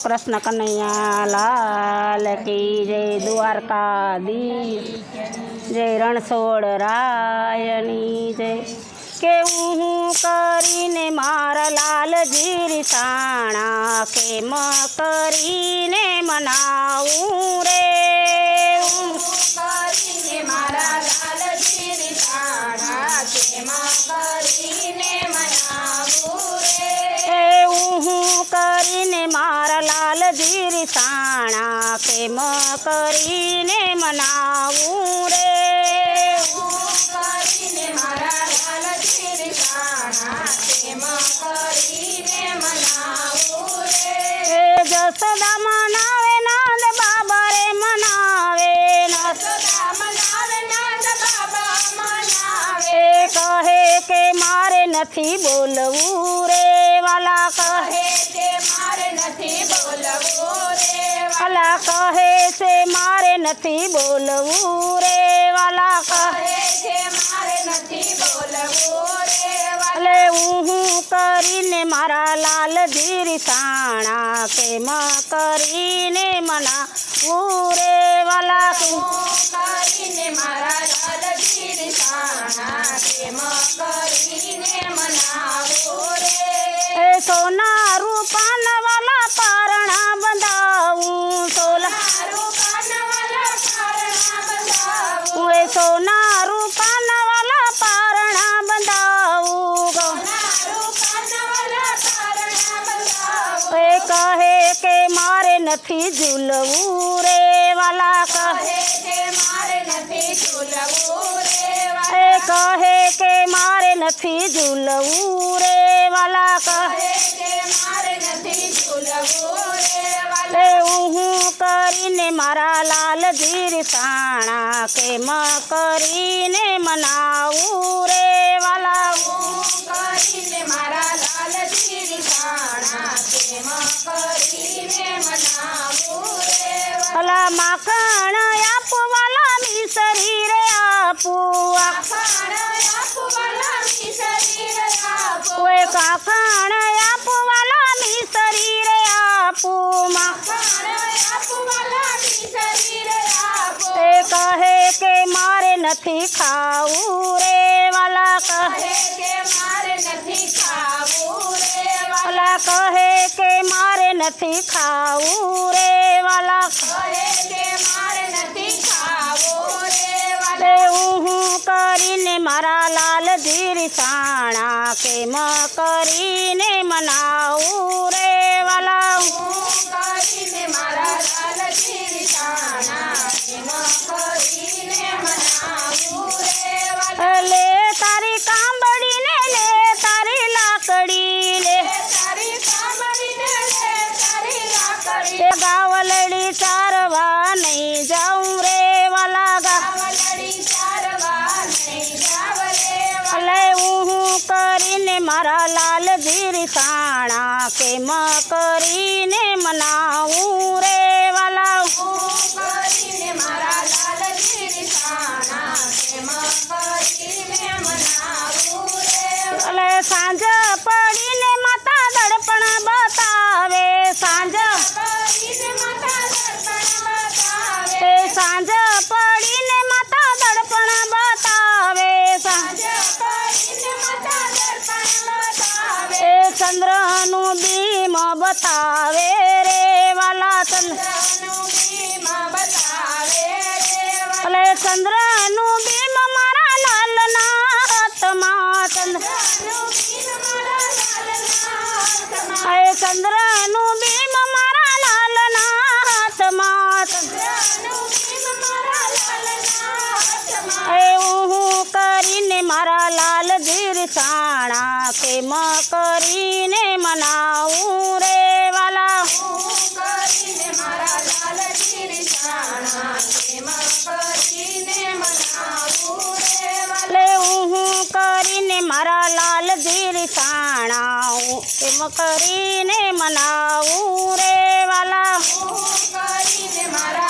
કૃષ્ણ કનૈયા લાલ કી જય દ્વારકાધીશ, જય રણછોડ રાયની જય. કેવું હું કરીને મારા લાલજી રીસાણા કેમ કરીને મનાવું રે? રીસાણા કેમ કરીને મનાવું રે. નથી બોલવું રે વાલા કહે કહે મારે નથી બોલવું રે વાલા. કહે છે, મારે નથી બોલવું રે વાલા કહે છે, મારે નથી બોલવું રે એટલે હું કરીને મારા લાલજી રીસાણા કેમ કરીને મના ઉરે વાલા. કરીને મારા લાલજી રીસાણા તેમાં રે એ સોના રૂપાન વાલા પારણા બંધાવું. સોલા એ સોના રૂપાન વાલા પારણા બંધાવું. એ કહે કે મારે નથી ઝૂલવું રે વાલા કહે એ કહે કે મારે નથી ઝૂલવું રે વાલા કહે મારે નથી ઝૂલવું રે લે હું હું કરીને મારા કરીને મનાવું રે નથી ખાવું રે વાલા કહે કે મારે નથી ખાવું રે વાલા કહે કે મારે નથી ખાવું રે વાલા કહે કે મારે નથી ખાવું રે લે હું હું કરીને મારા લાલજી રીસાણા કેમ કરીને મનાવું એ ગાવલડી ચારવા નહીં જાઉં રે વાલા ગા આવલડી ચારવા નહીં જાવલે લે હું હું કરીને મારા લાલજી રીસાણા કેમ કરીને મનાવું? ચંદ્રનું બીમ બતાવે રે વાલા ચંદ્ર. એટલે ચંદ્રનું બીમ મારા લાલના હાથમાં ચંદ્ર. ચંદ્રનું કેમ કરીને મનાવું રે વાલા. હું કરીને મારા લાલ ગીરસાણા કેમ કરીને મનાવું રે વાલા. મારા